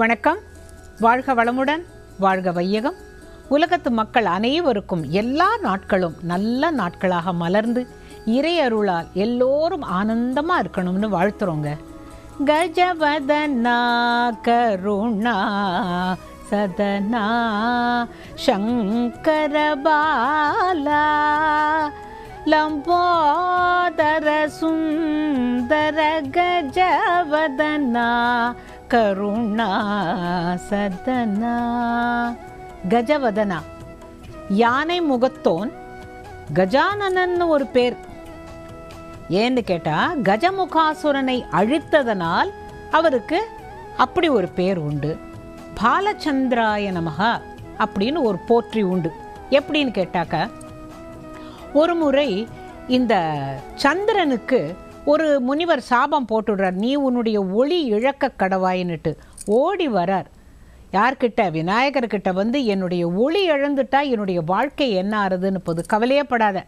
வணக்கம். வாழ்க வளமுடன் வாழ்க வையகம். உலகத்து மக்கள் அனைவருக்கும் எல்லா நாட்களும் நல்ல நாட்களாக மலர்ந்து இறை அருளால் எல்லோரும் ஆனந்தமாக இருக்கணும்னு வாழ்த்துறோங்க. கஜவதனா கருணா சதனா சங்கரபாலா லம்போதர சுந்தர கஜவதனா கருணா சதனா கஜவதனா. யானை முகத்தோன் கஜானனன்னு ஒரு பேர். ஏன்னு கேட்டா கஜமுகாசுரனை அழித்ததனால் அவருக்கு அப்படி ஒரு பேர் உண்டு. பாலச்சந்திராய நமகா அப்படின்னு ஒரு போற்றி உண்டு. எப்படின்னு கேட்டாக்க ஒரு முறை இந்த சந்திரனுக்கு ஒரு முனிவர் சாபம் போட்டுடுறார். நீ உன்னுடைய ஒளி இழக்க கடவாயின்னுட்டு ஓடி வரார். யார்கிட்ட? விநாயகர்கிட்ட வந்து என்னுடைய ஒளி இழந்துட்டா என்னுடைய வாழ்க்கை என்ன ஆறுதுன்னு போது கவலையப்படாத.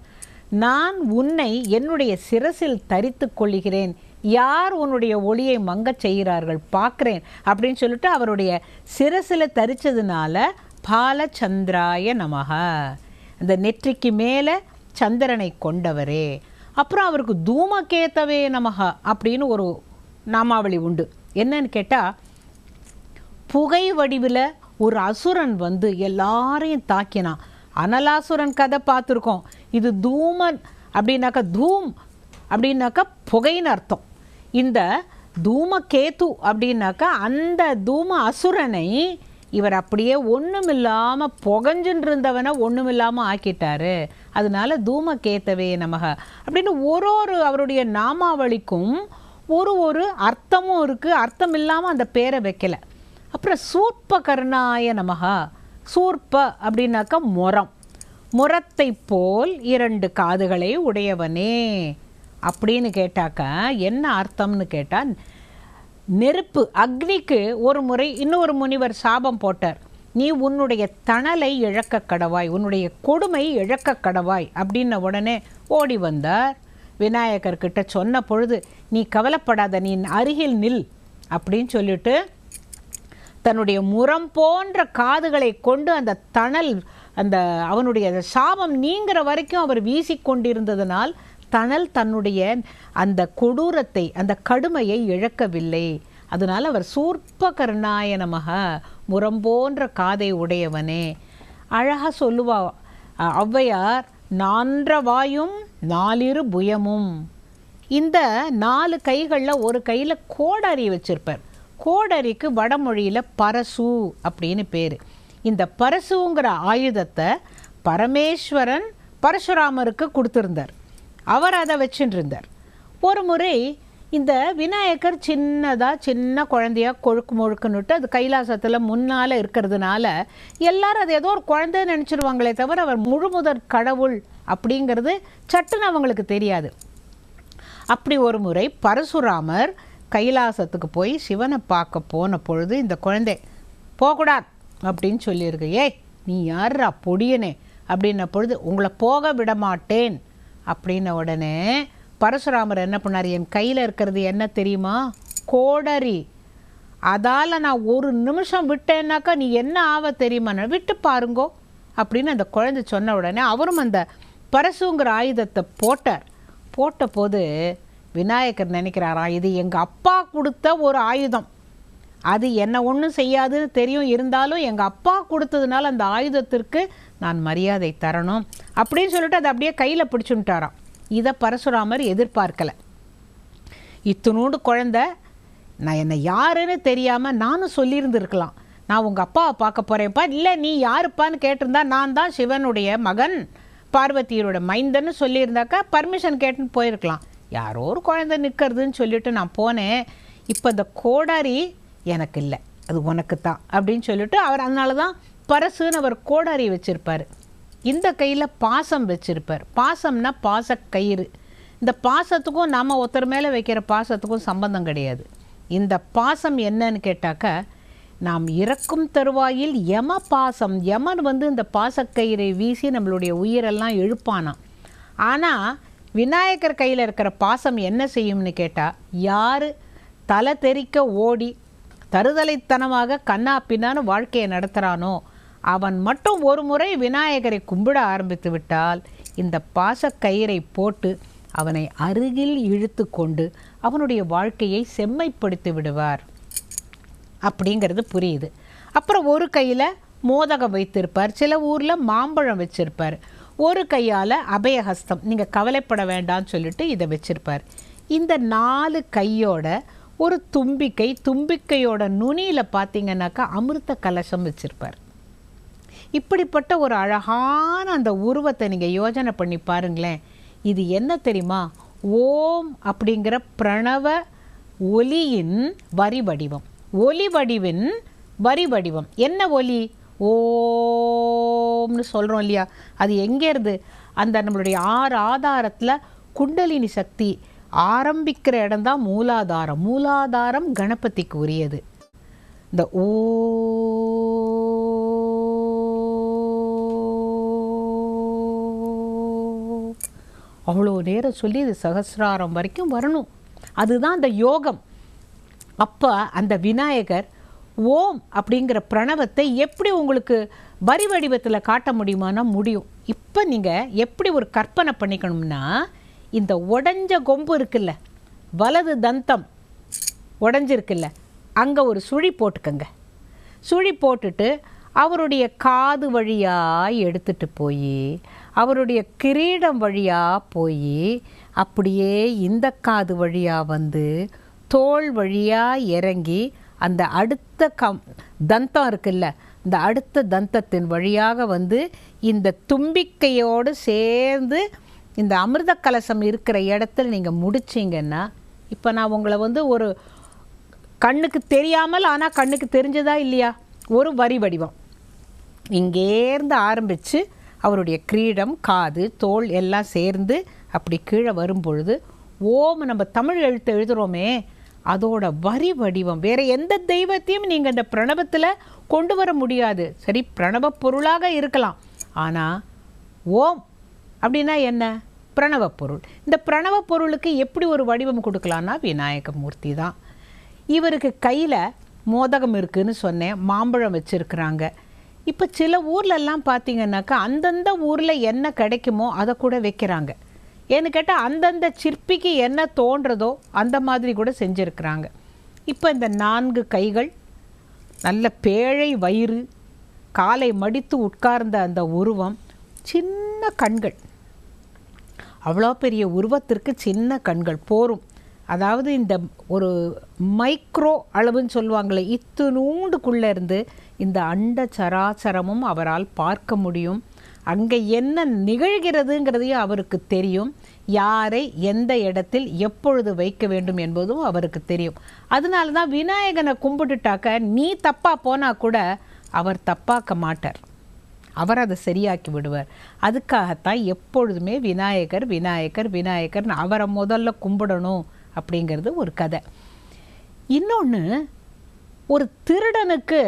நான் உன்னை என்னுடைய சிரசில் தரித்து கொள்கிறேன் யார் உன்னுடைய ஒளியை மங்கச் செய்கிறார்கள் பார்க்குறேன். அப்படின்னு சொல்லிட்டு அவருடைய சிரசில் தரிச்சதுனால பாலச்சந்திராய நமக அந்த நெற்றிக்கு மேலே சந்திரனை கொண்டவரே. அப்புறம் அவருக்கு தூமகேத்தவே நமக அப்படின்னு ஒரு நாமாவளி உண்டு. என்னன்னு கேட்டால் புகை வடிவில் ஒரு அசுரன் வந்து எல்லாரையும் தாக்கினான் அனலாசுரன் கதை பார்த்துருக்கோம். இது தூமன் அப்படின்னாக்கா தூம் அப்படின்னாக்கா புகைன்னு அர்த்தம். இந்த தூமகேத்து அப்படின்னாக்கா அந்த தூம அசுரனை இவர் அப்படியே ஒன்றுமில்லாமல் புகஞ்சுன்னு இருந்தவனை ஒன்றுமில்லாமல் ஆக்கிட்டாரு. அதனால தூமகேத்தவே நமக. அப்படின்னு ஒரு ஒரு அவருடைய நாமாவளிக்கும் ஒரு ஒரு அர்த்தமும் இருக்குது அர்த்தம் இல்லாமல் அந்த பேரை வைக்கலை. அப்புறம் சூர்ப்ப கருணாய நமகா. சூர்ப்ப அப்படின்னாக்கா முரம். முரத்தை போல் இரண்டு காதுகளை உடையவனே அப்படின்னு கேட்டாக்க என்ன அர்த்தம்னு கேட்டால் நெருப்பு. அக்னிக்கு ஒரு முறை இன்னொரு முனிவர் சாபம் போட்டார். நீ உன்னுடைய தணலை இழக்க கடவாய் உன்னுடைய கொடுமை இழக்க கடவாய் அப்படின்ன உடனே ஓடி வந்தார். விநாயகர்கிட்ட சொன்ன பொழுது நீ கவலைப்படாத நீ அருகில் நில் அப்படின்னு சொல்லிட்டு தன்னுடைய முரம் போன்ற காதுகளை கொண்டு அந்த தணல் அந்த அவனுடைய சாபம் நீங்கிற வரைக்கும் அவர் வீசிக்கொண்டிருந்ததனால் தனல் தன்னுடைய அந்த கொடூரத்தை அந்த கடுமையை இழக்கவில்லை. அதனால் அவர் சூர்ப்ப கருணாய நமக முரம் போன்ற காதை உடையவனே. அழகாக சொல்லுவா ஔவையார் நான்ற வாயும் நாலிரு புயமும். இந்த நாலு கைகளில் ஒரு கையில் கோடரி வச்சிருப்பார். கோடரிக்கு வடமொழியில் பரசு அப்படின்னு பேர். இந்த பரசுங்கிற ஆயுதத்தை பரமேஸ்வரன் பரசுராமருக்கு கொடுத்துருந்தார். அவர் அதை வச்சுட்டு ஒரு முறை இந்த விநாயகர் சின்னதாக சின்ன குழந்தையா கொழுக்கு முழுக்குன்னுட்டு அது கைலாசத்தில் முன்னால் இருக்கிறதுனால எல்லாரும் அது ஏதோ ஒரு குழந்தை நினச்சிருவாங்களே தவிர அவர் முழுமுதற் கடவுள் அப்படிங்கிறது சட்டுன்னு அவங்களுக்கு தெரியாது. அப்படி ஒரு முறை பரசுராமர் கைலாசத்துக்கு போய் சிவனை பார்க்க போன பொழுது இந்த குழந்தை போகக்கூடாது அப்படின்னு சொல்லியிருக்கு. ஏய் நீ யாரா பொடியனே அப்படின்ன பொழுது உங்களை போக விட மாட்டேன் அப்படின்ன உடனே பரசுராமர் என்ன பண்ணார்? என் கையில் இருக்கிறது என்ன தெரியுமா? கோடரி. அதால் நான் ஒரு நிமிஷம் விட்டேன்னாக்கா நீ என்ன ஆவ தெரியுமா? விட்டு பாருங்கோ அப்படின்னு அந்த குழந்தை சொன்ன உடனே அவரும் அந்த பரசுங்கிற ஆயுதத்தை போட்டார். போட்ட போது விநாயகர் நினைக்கிறாராம் இது எங்கள் அப்பா கொடுத்த ஒரு ஆயுதம். அது என்ன ஒன்றும் செய்யாதுன்னு தெரியும். இருந்தாலும் எங்கள் அப்பா கொடுத்ததுனால அந்த ஆயுதத்திற்கு நான் மரியாதை தரணும் அப்படின்னு சொல்லிட்டு அதை அப்படியே கையில் பிடிச்சுட்டாராம். இதை பரசுராமர் எதிர்பார்க்கலை. இத்தினூண்டு குழந்த நான் என்னை யாருன்னு தெரியாமல் நானும் சொல்லியிருந்துருக்கலாம். நான் உங்கள் அப்பாவை பார்க்க போகிறேன்ப்பா இல்லை நீ யாருப்பான்னு கேட்டிருந்தா நான் தான் சிவனுடைய மகன் பார்வதியரோட மைந்தன்னு சொல்லியிருந்தாக்கா பர்மிஷன் கேட்டுன்னு போயிருக்கலாம். யாரோ ஒரு குழந்தை நிற்கிறதுன்னு சொல்லிட்டு நான் போனேன். இப்போ இந்த கோடாரி எனக்கு இல்லை அது உனக்கு தான் அப்படின்னு சொல்லிட்டு அவர் அதனால தான் பரசுன்னு அவர் கோடாரி வச்சுருப்பார். இந்த கையில் பாசம் வச்சுருப்பார். பாசம்னா பாசக்கயிறு இந்த பாசத்துக்கும் நாம் ஒருத்தர் மேலே வைக்கிற பாசத்துக்கும் சம்பந்தம் கிடையாது. இந்த பாசம் என்னன்னு கேட்டாக்கா நாம் இறக்கும் தருவாயில் யம பாசம். யமன் வந்து இந்த பாசக்கயிறை வீசி நம்மளுடைய உயிரெல்லாம் எழுப்பானாம். ஆனால் விநாயகர் கையில் இருக்கிற பாசம் என்ன செய்யும்னு கேட்டால் யார் தலை தெறிக்க ஓடி தருதலைத்தனமாக கண்ணா பின்னான்னு வாழ்க்கையை நடத்துகிறானோ அவன் மட்டும் ஒரு முறை விநாயகரை கும்பிட ஆரம்பித்து விட்டால் இந்த பாசக்கயிறை போட்டு அவனை அருகில் இழுத்து கொண்டு அவனுடைய வாழ்க்கையை செம்மைப்படுத்தி விடுவார். அப்படிங்கிறது புரியுது. அப்புறம் ஒரு கையில் மோதகம் வைத்திருப்பார். சில ஊரில் மாம்பழம் வச்சிருப்பார். ஒரு கையால் அபயஹஸ்தம். நீங்கள் கவலைப்பட வேண்டாம்னு சொல்லிட்டு இதை வச்சிருப்பார். இந்த நாலு கையோட ஒரு தும்பிக்கை தும்பிக்கையோட நுனியில் பார்த்தீங்கன்னாக்கா அமிர்த கலசம் வச்சிருப்பார். இப்படிப்பட்ட ஒரு அழகான அந்த உருவத்தை நீங்கள் யோஜனை பண்ணி பாருங்களேன். இது என்ன தெரியுமா? ஓம் அப்படிங்கிற பிரணவ ஒலியின் வரி வடிவம். ஒலி வடிவின் வரி வடிவம். என்ன ஒலி? ஓம்னு சொல்கிறோம் இல்லையா? அது எங்கேருந்து? அந்த நம்மளுடைய ஆறு ஆதாரத்தில் குண்டலினி சக்தி ஆரம்பிக்கிற இடம்தான் மூலாதாரம். மூலாதாரம் கணபதிக்கு உரியது இந்த ஓ அவ்வளோ நேரம் சொல்லி இது சகசிராரம் வரைக்கும் வரணும். அதுதான் அந்த யோகம். அப்போ அந்த விநாயகர் ஓம் அப்படிங்கிற பிரணவத்தை எப்படி உங்களுக்கு வரி வடிவத்தில் காட்ட முடியுமானா முடியும். இப்போ நீங்கள் எப்படி ஒரு கற்பனை பண்ணிக்கணும்னா இந்த உடஞ்ச கொம்பு இருக்குல்ல வலது தந்தம் உடஞ்சிருக்குல்ல அங்கே ஒரு சுழி போட்டுக்கங்க. சுழி போட்டுட்டு அவருடைய காது வழியாக எடுத்துட்டு போய் அவருடைய கிரீடம் வழியாக போய் அப்படியே இந்த காது வழியாக வந்து தோல் வழியாக இறங்கி அந்த அடுத்த கம் தந்தம் இருக்குல்ல இந்த அடுத்த தந்தத்தின் வழியாக வந்து இந்த தும்பிக்கையோடு சேர்ந்து இந்த அமிர்த கலசம் இருக்கிற இடத்துல நீங்கள் முடிச்சிங்கன்னா இப்போ நான் உங்களை வந்து ஒரு கண்ணுக்கு தெரியாமல் ஆனால் கண்ணுக்கு தெரிஞ்சதா இல்லையா? ஒரு வரி வடிவம். இங்கேருந்து ஆரம்பித்து அவருடைய கிரீடம் காது தோல் எல்லாம் சேர்ந்து அப்படி கீழே வரும் பொழுது ஓம் நம்ம தமிழ் எழுத்து எழுதுகிறோமே அதோட வரி வடிவம். வேறு எந்த தெய்வத்தையும் நீங்கள் இந்த பிரணவத்தில் கொண்டு வர முடியாது. சரி பிரணவ பொருளாக இருக்கலாம். ஆனால் ஓம் அப்படின்னா என்ன? பிரணவ பொருள் இந்த பிரணவ பொருளுக்கு எப்படி ஒரு வடிவம் கொடுக்கலான்னா விநாயக மூர்த்தி தான். இவருக்கு கையில் மோதகம் இருக்குன்னு சொன்னேன் மாம்பழம் வச்சுருக்குறாங்க. இப்போ சில ஊர்லெல்லாம் பார்த்தீங்கன்னாக்கா அந்தந்த ஊரில் என்ன கிடைக்குமோ அதை கூட வைக்கிறாங்க. ஏன்னு கேட்டால் அந்தந்த சிற்பிக்கு என்ன தோன்றதோ அந்த மாதிரி கூட செஞ்சுருக்கிறாங்க. இப்போ இந்த நான்கு கைகள் நல்ல பேழை வயிறு காலை மடித்து உட்கார்ந்த அந்த உருவம் சின்ன கண்கள். அவ்வளோ பெரிய உருவத்திற்கு சின்ன கண்கள் போரும். அதாவது இந்த ஒரு மைக்ரோ அளவுன்னு சொல்லுவாங்களே இத்துணூண்டுக்குள்ளே இருந்து இந்த அண்ட சராச்சரமும் அவரால் பார்க்க முடியும். அங்கே என்ன நிகழ்கிறதுங்கிறதையும் அவருக்கு தெரியும். யாரை எந்த இடத்தில் எப்பொழுது வைக்க வேண்டும் என்பதும் அவருக்கு தெரியும். அதனால தான் விநாயகனை கும்பிட்டுட்டாக்க நீ தப்பாக போனால் கூட அவர் தப்பாக்க மாட்டார். அவர் அதை சரியாக்கி விடுவார். அதுக்காகத்தான் எப்பொழுதுமே விநாயகர் விநாயகர் விநாயகர்னு அவரை முதல்ல கும்பிடணும் அப்படிங்கிறது ஒரு கதை. இன்னொன்று ஒரு திருடனுக்கு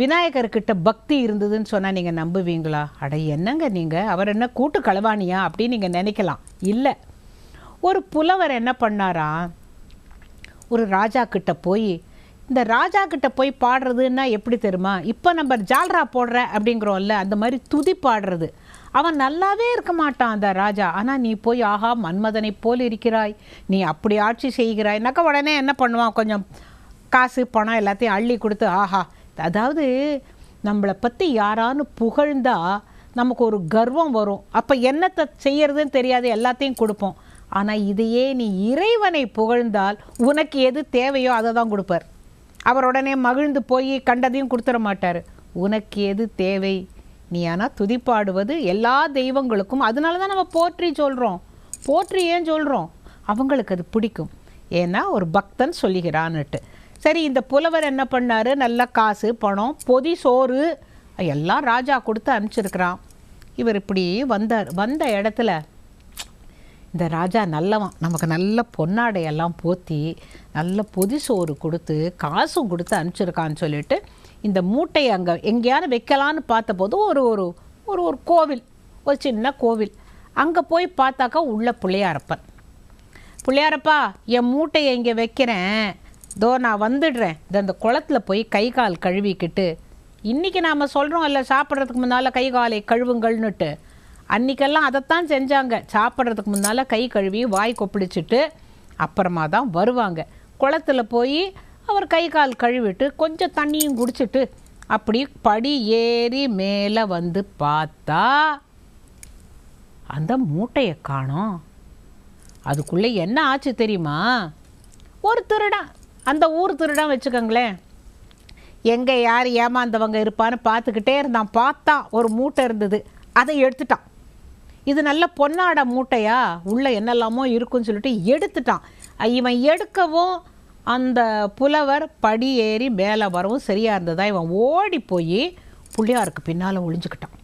விநாயகர்கிட்ட பக்தி இருந்ததுன்னு சொன்னால் நீங்கள் நம்புவீங்களா? அட என்னங்க நீங்கள் அவர் என்ன கூட்டு களவாணியா அப்படின்னு நீங்கள் நினைக்கலாம். இல்லை. ஒரு புலவர் என்ன பண்ணாரா? ஒரு ராஜா கிட்ட போய் இந்த ராஜா கிட்ட போய் பாடுறதுன்னா எப்படி தெரியுமா? இப்போ நம்ம ஜால்ரா போடுற அப்படிங்கிறோம்ல அந்த மாதிரி துதி பாடுறது. அவன் நல்லாவே இருக்க மாட்டான் அந்த ராஜா. ஆனால் நீ போய் ஆஹா மன்மதனை போல் இருக்கிறாய். நீ அப்படி ஆட்சி செய்கிறாய்னாக்கா உடனே என்ன பண்ணுவான்? கொஞ்சம் காசு பணம் எல்லாத்தையும் அள்ளி கொடுத்து ஆஹா அதாவது நம்மளை பற்றி யாரான்னு புகழ்ந்தால் நமக்கு ஒரு கர்வம் வரும். அப்போ என்னத்தை செய்யறதுன்னு தெரியாது எல்லாத்தையும் கொடுப்போம். ஆனால் இதையே நீ இறைவனை புகழ்ந்தால் உனக்கு எது தேவையோ அதை தான் கொடுப்பார். அவர் உடனே மகிழ்ந்து போய் கண்டதையும் கொடுத்துட மாட்டார். உனக்கு எது தேவை? நீ ஆனால் துதிப்பாடுவது எல்லா தெய்வங்களுக்கும். அதனால தான் நம்ம போற்றி சொல்கிறோம் போற்றி ஏன் சொல்கிறோம் அவங்களுக்கு அது பிடிக்கும். ஏன்னா ஒரு பக்தன் சொல்லுகிறான்னுட்டு. சரி இந்த புலவர் என்ன பண்ணார்? நல்ல காசு பணம் பொதி சோறு எல்லாம் ராஜா கொடுத்து அனுப்பிச்சிருக்கிறான். இவர் இப்படி வந்தார். வந்த இடத்துல இந்த ராஜா நல்லவன். நமக்கு நல்ல பொன்னாடையெல்லாம் போத்தி நல்ல பொதி சோறு கொடுத்து காசும் கொடுத்து அனுப்பிச்சிருக்கான்னு சொல்லிட்டு இந்த மூட்டையை அங்கே எங்கேயாவது வைக்கலான்னு பார்த்தபோது ஒரு ஒரு ஒரு ஒரு கோவில் ஒரு சின்ன கோவில். அங்கே போய் பார்த்தாக்கா உள்ள பிள்ளையாரப்பன். பிள்ளையாரப்பா என் மூட்டையை இங்கே வைக்கிறேன். தோ நான் வந்துடுறேன். இந்த அந்த குளத்துல போய் கை கால் கழுவிக்கிட்டு இன்றைக்கி நாம் சொல்கிறோம் இல்லை சாப்பிட்றதுக்கு முன்னால் கை காலை கழுவுங்கள்னுட்டு. அன்றைக்கெல்லாம் அதைத்தான் செஞ்சாங்க. சாப்பிட்றதுக்கு முன்னால் கை கழுவி வாய் கொப்பிடிச்சிட்டு அப்புறமா தான் வருவாங்க. குளத்துல போய் அவர் கை கால் கழுவிட்டு கொஞ்சம் தண்ணியும் குடிச்சிட்டு அப்படி படி ஏறி மேலே வந்து பார்த்தா அந்த மூட்டையை காணோம். அதுக்குள்ளே என்ன ஆச்சு தெரியுமா? ஒரு திருடன் அந்த ஊர் திருடன் வச்சுக்கோங்களேன். எங்கே யார் ஏமாந்தவங்க இருப்பான்னு பார்த்துக்கிட்டே இருந்தான். பார்த்தா ஒரு மூட்டை இருந்தது. அதை எடுத்துட்டான். இது நல்ல பொன்னாட மூட்டையா? உள்ளே என்னெல்லாமோ இருக்குன்னு சொல்லிட்டு எடுத்துட்டான். இவன் எடுக்கவும் அந்த புலவர் படி ஏறி மேலே வரவும் சரியாக இருந்ததா? இவன் ஓடி போய் பிள்ளையாருக்கு பின்னால் ஒளிஞ்சுக்கிட்டான்.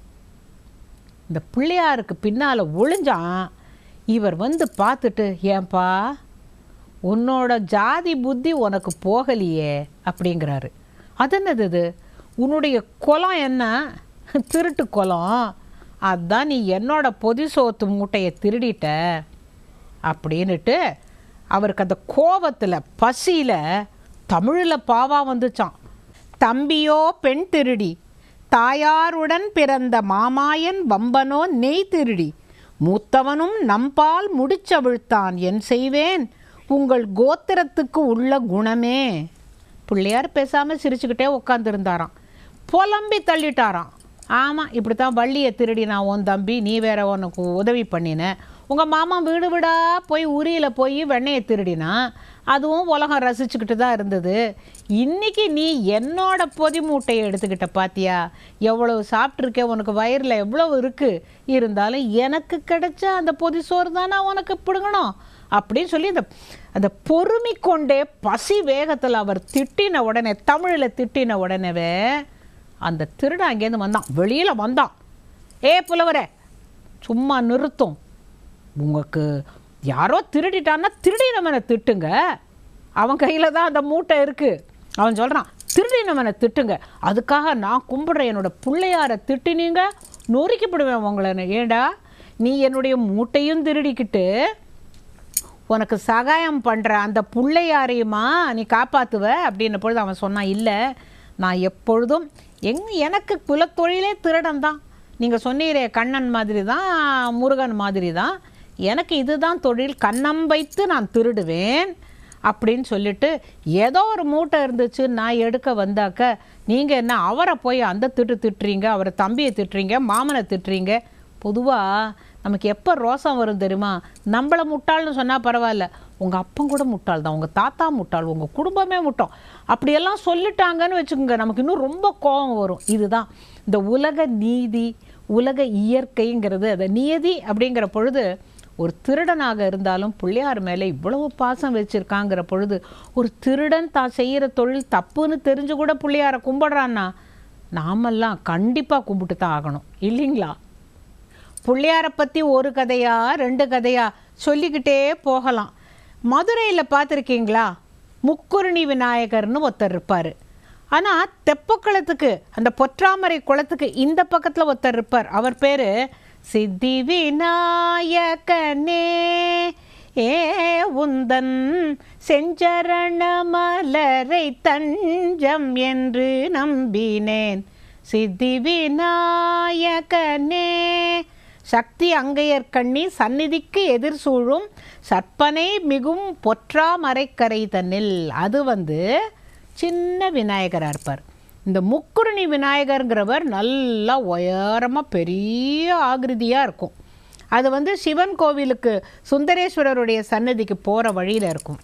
இந்த பிள்ளையாருக்கு பின்னால் ஒளிஞ்சான். இவர் வந்து பார்த்துட்டு ஏன்பா உன்னோட ஜாதி புத்தி உனக்கு போகலையே அப்படிங்கிறாரு. அது என்னது இது? உன்னுடைய குலம் என்ன? திருட்டு குலம். அதான் நீ என்னோட பொதி சோத்து மூட்டையை திருடிட்ட அப்படின்ட்டு அவருக்கு அந்த கோபத்தில் பசியில் தமிழில் பாவா வந்துச்சான் தம்பியோ பெண் திருடி தாயாருடன் பிறந்த மாமாயன் வம்பனோ நெய் திருடி மூத்தவனும் நம்பால் முடிச்சவிழ்த்தான் என் செய்வேன் உங்கள் கோத்திரத்துக்கு உள்ள குணமே. பிள்ளையார் பேசாமல் சிரிச்சுக்கிட்டே உட்காந்துருந்தாராம் புலம்பி தள்ளிட்டாராம். ஆமாம் இப்படி தான் வள்ளியை திருடினான் உன் தம்பி நீ வேற உனக்கு உதவி பண்ணின. உங்கள் மாமா வீடு வீடாக போய் உரியில் போய் வெண்ணையை திருடினா அதுவும் உலகம் ரசிச்சுக்கிட்டு தான் இருந்தது. இன்னைக்கு நீ என்னோட பொதி மூட்டையை எடுத்துக்கிட்ட பாத்தியா? எவ்வளோ சாப்பிட்ருக்கே உனக்கு வயிறில் எவ்வளோ இருக்குது இருந்தாலும் எனக்கு கிடைச்ச அந்த பொதி சோறு தானே உனக்கு பிடுங்கணும். அப்படின்னு சொல்லி அந்த அந்த பொறுமை கொண்டே பசி வேகத்தில் அவர் திட்டின உடனே தமிழில் திட்டின உடனேவே அந்த திருடன் அங்கேருந்து வந்தான். வெளியில் வந்தான். ஏ புலவரே சும்மா நிறுத்தும். உங்களுக்கு யாரோ திருடிட்டான்னா திருடினவனை திட்டுங்க. அவன் கையில் தான் அந்த மூட்டை இருக்குது அவன் சொல்கிறான் திருடினவனை திட்டுங்க. அதுக்காக நான் கும்பிட்றேன் என்னோட பிள்ளையாரை திட்டினீங்க நொறுக்கிப்படுவேன் உங்களை ஏண்டா? நீ என்னுடைய மூட்டையும் திருடிக்கிட்டு உனக்கு சகாயம் பண்ணுற அந்த பிள்ளையாரையுமா நீ காப்பாற்றுவ அப்படின்ன பொழுது அவன் சொன்னான் இல்லை நான் எப்பொழுதும் எங் எனக்கு குலத்தொழிலே திருடன் தான் நீங்கள் சொன்னீரே கண்ணன் மாதிரி தான் முருகன் மாதிரி தான் எனக்கு இதுதான் தொழில் கண்ணம் வைத்து நான் திருடுவேன் அப்படின்னு சொல்லிட்டு ஏதோ ஒரு மூட்டை இருந்துச்சு நான் எடுக்க வந்தாக்க நீங்கள் என்ன அவரை போய் அந்த திட்டு திட்டுறீங்க அவரை தம்பியை திட்டுறீங்க மாமனை திட்டுறீங்க? பொதுவாக நமக்கு எப்போ ரோசம் வரும் தெரியுமா? நம்மளை முட்டாள்னு சொன்னால் பரவாயில்ல. உங்கள் அப்பன் கூட முட்டாள் தான் உங்கள் தாத்தா முட்டாள் உங்கள் குடும்பமே முட்டோம் அப்படியெல்லாம் சொல்லிட்டாங்கன்னு வச்சுக்கோங்க நமக்கு இன்னும் ரொம்ப கோபம் வரும். இதுதான். இந்த உலக நீதி உலக இயற்கைங்கிறது அந்த நியதி அப்படிங்கிற பொழுது ஒரு திருடனாக இருந்தாலும் பிள்ளையார் மேலே இவ்வளவு பாசம் வச்சுருக்காங்கிற பொழுது ஒரு திருடன் தான் செய்கிற தொழில் தப்புன்னு தெரிஞ்சு கூட பிள்ளையாரை கும்பிட்றான்னா நாமெல்லாம் கண்டிப்பாக கும்பிட்டு தான் ஆகணும். இல்லைங்களா? பிள்ளையாரை பற்றி ஒரு கதையாக ரெண்டு கதையாக சொல்லிக்கிட்டே போகலாம். மதுரையில் பார்த்துருக்கீங்களா? முக்குருணி விநாயகர்னு ஒருத்தர் இருப்பார். ஆனால் தெப்பக்குளத்துக்கு அந்த பொற்றாமரை குளத்துக்கு இந்த பக்கத்தில் ஒருத்தர் இருப்பார். அவர் பேர் சித்தி விநாயகனே. ஏ உந்தன் செஞ்சரண மலரை தஞ்சம் என்று நம்பினேன். சித்தி விநாயகனே. சக்தி அங்கையர் கண்ணி சந்நிதிக்கு எதிர் சூழும் சற்பனை மிகும் பொற்றா மறைக்கரை தன்னில். அது வந்து சின்ன விநாயகராக இருப்பார். இந்த முக்குருணி விநாயகருங்கிறவர் நல்லா உயரமாக பெரிய ஆகிருதியாக இருக்கும். அது வந்து சிவன் கோவிலுக்கு சுந்தரேஸ்வரருடைய சன்னதிக்கு போகிற வழியில் இருக்கும்.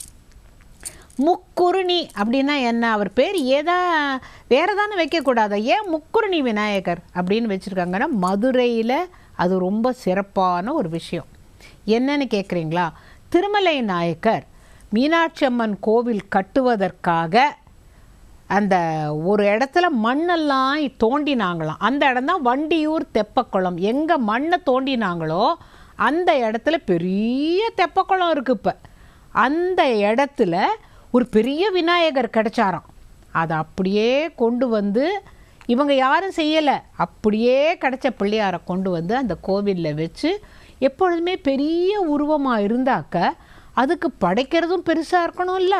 முக்குருணி அப்படின்னா என்ன? அவர் பேர் ஏதா வேறு தானே வைக்கக்கூடாது? ஏன் முக்குருணி விநாயகர் அப்படின்னு வச்சுருக்காங்கன்னா மதுரையில் அது ரொம்ப சிறப்பான ஒரு விஷயம். என்னன்னு கேட்குறீங்களா திருமலை நாயக்கர் மீனாட்சி அம்மன் கோவில் கட்டுவதற்காக அந்த ஒரு இடத்துல மண்ணெல்லாம் தோண்டினாங்களாம். அந்த இடம் தான் வண்டியூர் தெப்பக்குளம். எங்கே மண்ணை தோண்டினாங்களோ அந்த இடத்துல பெரிய தெப்பக்குளம் இருக்குது இப்போ. அந்த இடத்துல ஒரு பெரிய விநாயகர் கிடைச்சாராம். அதை அப்படியே கொண்டு வந்து இவங்க யாரும் செய்யலை. அப்படியே கிடைச்ச பிள்ளையாரை கொண்டு வந்து அந்த கோவிலில் வச்சு எப்பொழுதுமே பெரிய உருவமாக இருந்தாக்க அதுக்கு படைக்கிறதும் பெருசாக இருக்கணும்ல.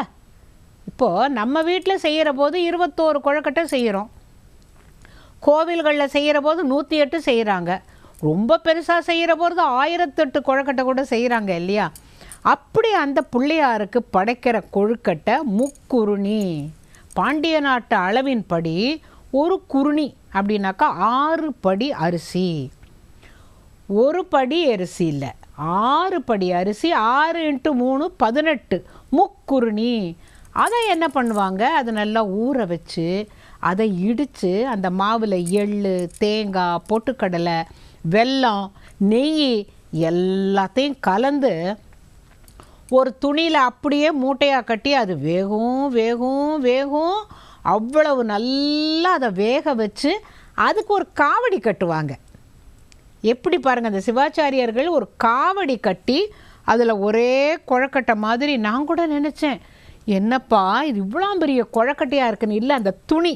இப்போது நம்ம வீட்டில் செய்கிற போது இருபத்தோரு குழக்கட்டை செய்கிறோம் கோவில்களில் செய்கிற போது நூற்றி எட்டு செய்கிறாங்க ரொம்ப பெருசாக செய்கிற போது ஆயிரத்தெட்டு குழக்கட்டை கூட செய்கிறாங்க இல்லையா? அப்படி அந்த பிள்ளையாருக்கு படைக்கிற கொழுக்கட்டை முக்குருணி. பாண்டிய நாட்டு அளவின்படி ஒரு குருணி அப்படின்னாக்கா ஆறு படி அரிசி. ஒரு படி அரிசி இல்லை. ஆறு படி அரிசி ஆறு இன்ட்டு மூணு பதினெட்டு. முக்குருணி. அதை என்ன பண்ணுவாங்க? அதை நல்லா ஊற வச்சு அதை இடித்து அந்த மாவில் எள் தேங்காய் பொட்டுக்கடலை வெல்லம் நெய் எல்லாத்தையும் கலந்து ஒரு துணியில் அப்படியே மூட்டையாக கட்டி அது வேகும் வேகும் வேகும். அவ்வளவு நல்லா அதை வேக வச்சு அதுக்கு ஒரு காவடி கட்டுவாங்க. எப்படி பாருங்கள் அந்த சிவாச்சாரியர்கள் ஒரு காவடி கட்டி அதில் ஒரே குழக்கட்டை மாதிரி நான் கூட நினச்சேன். என்னப்பா இது இவ்வளோ பெரிய குழக்கட்டையாக இருக்குன்னு. இல்லை அந்த துணி.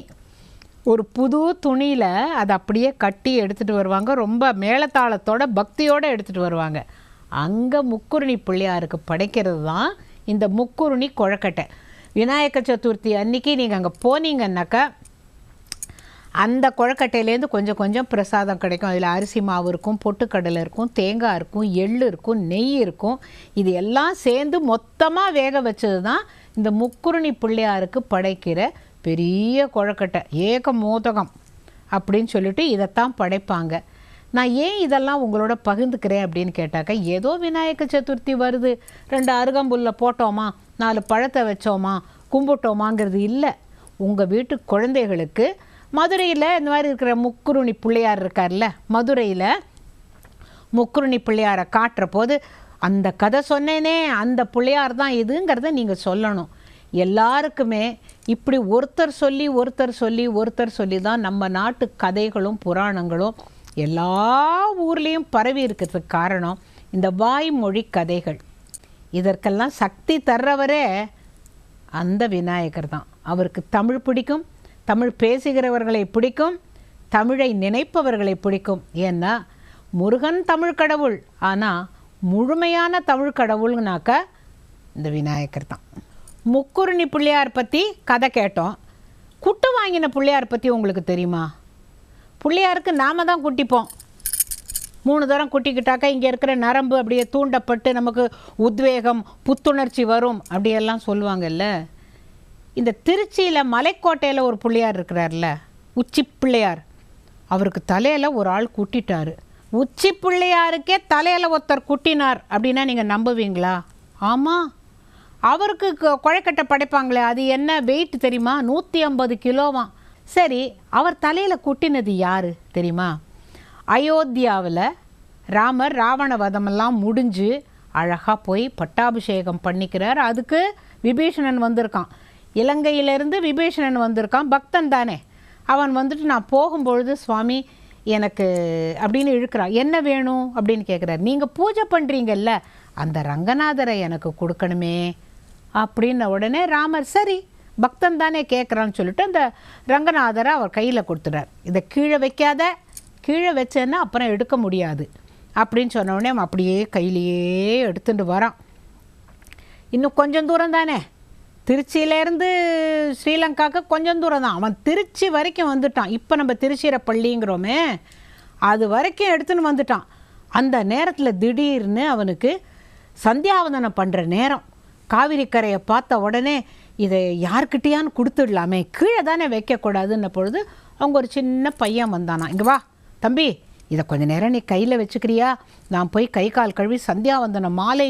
ஒரு புது துணியில் அதை அப்படியே கட்டி எடுத்துகிட்டு வருவாங்க. ரொம்ப மேலத்தாளத்தோட பக்தியோடு எடுத்துகிட்டு வருவாங்க. அங்கே முக்குருணி பிள்ளையாருக்கு படைக்கிறது தான் இந்த முக்குருணி குழக்கட்டை. விநாயக சதுர்த்தி அன்னைக்கு நீங்கள் அங்கே போனீங்கன்னாக்கா அந்த கொழக்கட்டையிலேருந்து கொஞ்சம் கொஞ்சம் பிரசாதம் கிடைக்கும். அதில் அரிசி மாவு இருக்கும் பொட்டுக்கடலை இருக்கும் தேங்காய் இருக்கும் எள்ளு இருக்கும் நெய் இருக்கும். இது எல்லாம் சேர்ந்து மொத்தமாக வேக வச்சது தான் இந்த முக்குருணி பிள்ளையாருக்கு படைக்கிற பெரிய கொழக்கட்டை. ஏக மோதகம் அப்படின்னு சொல்லிட்டு இதைத்தான் படைப்பாங்க. நான் ஏன் இதெல்லாம் உங்களோட பகிர்ந்துக்கிறேன் அப்படின்னு கேட்டாக்கா ஏதோ விநாயக சதுர்த்தி வருது. ரெண்டு அருகம்புல்ல போட்டோமா? நாலு பழத்தை வச்சோமா? கும்பிட்டோமாங்கிறது இல்லை. உங்கள் வீட்டு குழந்தைகளுக்கு மதுரையில் இந்த மாதிரி இருக்கிற முக்குருணி பிள்ளையார் இருக்கார்ல மதுரையில் முக்குருணி பிள்ளையாரை காட்டுற போது அந்த கதை சொன்னேனே அந்த பிள்ளையார் தான் இதுங்கிறத நீங்கள் சொல்லணும். எல்லாருக்குமே இப்படி ஒருத்தர் சொல்லி ஒருத்தர் சொல்லி ஒருத்தர் சொல்லி தான் நம்ம நாட்டு கதைகளும் புராணங்களும் எல்லா ஊர்லேயும் பரவி இருக்கிறதுக்கு காரணம் இந்த வாய்மொழி கதைகள். இதற்கெல்லாம் சக்தி தர்றவரே அந்த விநாயகர் தான். அவருக்கு தமிழ் பிடிக்கும் தமிழ் பேசுகிறவர்களை பிடிக்கும் தமிழை நினைப்பவர்களை பிடிக்கும். ஏன்னா முருகன் தமிழ் கடவுள். ஆனால் முழுமையான தமிழ் கடவுள்னாக்க இந்த விநாயகர் தான். முக்குருணி பிள்ளையார் பற்றி கதை கேட்டோம். குட்டு வாங்கின பிள்ளையார் பற்றி உங்களுக்கு தெரியுமா? பிள்ளையாருக்கு நாம தான் குட்டிப்போம். மூணு தரம் குட்டிக்கிட்டாக்கா இங்கே இருக்கிற நரம்பு அப்படியே தூண்டப்பட்டு நமக்கு உத்வேகம் புத்துணர்ச்சி வரும் அப்படியெல்லாம் சொல்லுவாங்கல்ல. இந்த திருச்சியில் மலைக்கோட்டையில் ஒரு பிள்ளையார் இருக்கிறார்ல உச்சி பிள்ளையார். அவருக்கு தலையில் ஒரு ஆள் குட்டிட்டார். உச்சி பிள்ளையாருக்கே தலையில் ஒருத்தர் குட்டினார் அப்படின்னா நீங்கள் நம்புவீங்களா? ஆமாம் அவருக்கு கு- குழைக்கட்டை படைப்பாங்களே அது என்ன வெயிட் தெரியுமா? நூற்றி ஐம்பது கிலோவாம் சரி அவர் தலையில் குட்டினது யார் தெரியுமா? அயோத்தியாவில் ராமர் ராவண வதமெல்லாம் முடிஞ்சு அழகாக போய் பட்டாபிஷேகம் பண்ணிக்கிறார். அதுக்கு விபீஷணன் வந்திருக்கான். இலங்கையிலேருந்து விபீஷணன் வந்திருக்கான். பக்தன் தானே. அவன் வந்துட்டு நான் போகும்பொழுது சுவாமி எனக்கு அப்படின்னு இழுக்கிறான் என்ன வேணும்? அப்படின்னு கேட்குறாரு நீங்கள் பூஜை பண்ணுறீங்கல்ல அந்த ரங்கநாதரை எனக்கு கொடுக்கணுமே அப்படின்ன உடனே ராமர் சரி பக்தன் தானே கேட்குறான்னு சொல்லிட்டு அந்த ரங்கநாதரை அவர் கையில் கொடுத்துட்டார் இதை கீழே வைக்காத கீழே வச்சேன்னா அப்புறம் எடுக்க முடியாது அப்படின்னு சொன்ன உடனே அவன் அப்படியே கையிலேயே எடுத்துகிட்டு வரான். இன்னும் கொஞ்சம் தூரம் தானே? திருச்சியிலேருந்து ஸ்ரீலங்காவுக்கு கொஞ்சம் தூரம் தான். அவன் திருச்சி வரைக்கும் வந்துட்டான். இப்போ நம்ம திருச்சிரப்பள்ளிங்கிறோமே அது வரைக்கும் எடுத்துன்னு வந்துட்டான். அந்த நேரத்தில் திடீர்னு அவனுக்கு சந்தியாவந்தனம் பண்ணுற நேரம். காவிரி கரையை பார்த்த உடனே இதை யார்கிட்டேயான்னு கொடுத்துடலாமே கீழே தானே வைக்கக்கூடாதுன்ன பொழுது அவங்க ஒரு சின்ன பையன் வந்தானா இங்கே வா தம்பி இதை கொஞ்ச நேரம் நீ கையில் வச்சுக்கிறியா? நான் போய் கை கால் கழுவி சந்தியாவந்தன மாலை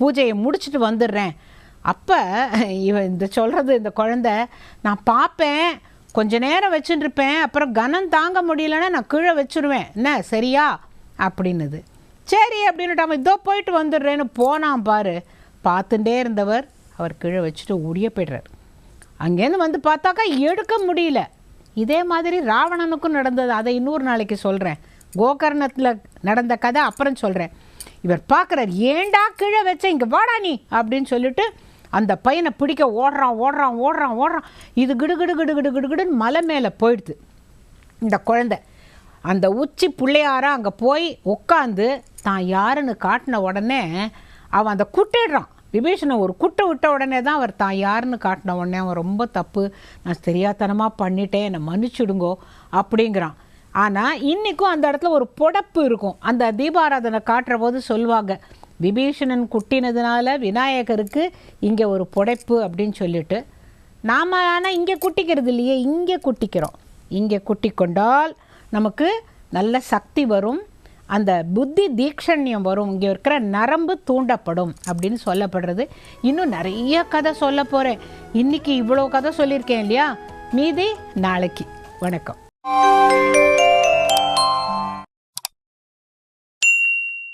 பூஜையை முடிச்சுட்டு வந்துடுறேன். அப்போ இவன் இந்த சொல்கிறது இந்த குழந்தை நான் பார்ப்பேன் கொஞ்ச நேரம் வச்சுட்டுருப்பேன் அப்புறம் கனம் தாங்க முடியலன்னா நான் கீழே வச்சுருவேன். என்ன சரியா? அப்படின்னுது. சரி அப்படின்னுட்டு அவன் இதோ போயிட்டு வந்துடுறேன்னு போனான் பாரு. பார்த்துட்டே இருந்தவர் அவர் கீழே வச்சுட்டு ஓடியே போய்டுறார். அங்கேருந்து வந்து பார்த்தாக்கா எடுக்க முடியல. இதே மாதிரி ராவணனுக்கும் நடந்தது. அதை இன்னொரு நாளைக்கு சொல்கிறேன் கோகர்ணத்தில் நடந்த கதை அப்புறம் சொல்கிறேன் இவர் பார்க்குறார் ஏண்டா கீழே வச்ச? இங்கே வாடா நீ அப்படின்னு சொல்லிட்டு அந்த பையனை பிடிக்க ஓடுறான் ஓடுறான் ஓடுறான் ஓடுறான். இது கிடுகிடு கிடுகிடு கிடுகிடுன்னு மலை மேலே போயிடுது. இந்த குழந்தை. அந்த உச்சி பிள்ளையாரா அங்கே போய் உட்காந்து தான் யாருன்னு காட்டின உடனே அவன் அந்த குட்டிடுறான் விபீஷனை ஒரு குட்டை விட்ட உடனே தான் அவர் தான் யாருன்னு காட்டின உடனே அவன் ரொம்ப தப்பு. நான் தெரியாதனமாக பண்ணிட்டேன் என்னை மன்னிச்சுடுங்கோ அப்படிங்கிறான். ஆனால் இன்றைக்கும் அந்த இடத்துல ஒரு புடப்பு இருக்கும். அந்த தீபாராதனை காட்டுற போது சொல்லுவாங்க விபீஷணன் குட்டினதுனால விநாயகருக்கு இங்கே ஒரு புடைப்பு அப்படின்னு சொல்லிட்டு நாம் ஆனால் இங்கே குட்டிக்கிறது இல்லையே இங்கே குட்டிக்கிறோம். இங்கே குட்டி கொண்டால் நமக்கு நல்ல சக்தி வரும் அந்த புத்தி தீக்ஷண்யம் வரும் இங்கே இருக்கிற நரம்பு தூண்டப்படும் அப்படின்னு சொல்லப்படுறது. இன்னும் நிறைய கதை சொல்ல போகிறேன் இன்றைக்கி இவ்வளோ கதை சொல்லியிருக்கேன் இல்லையா? மீதி நாளைக்கு. வணக்கம்.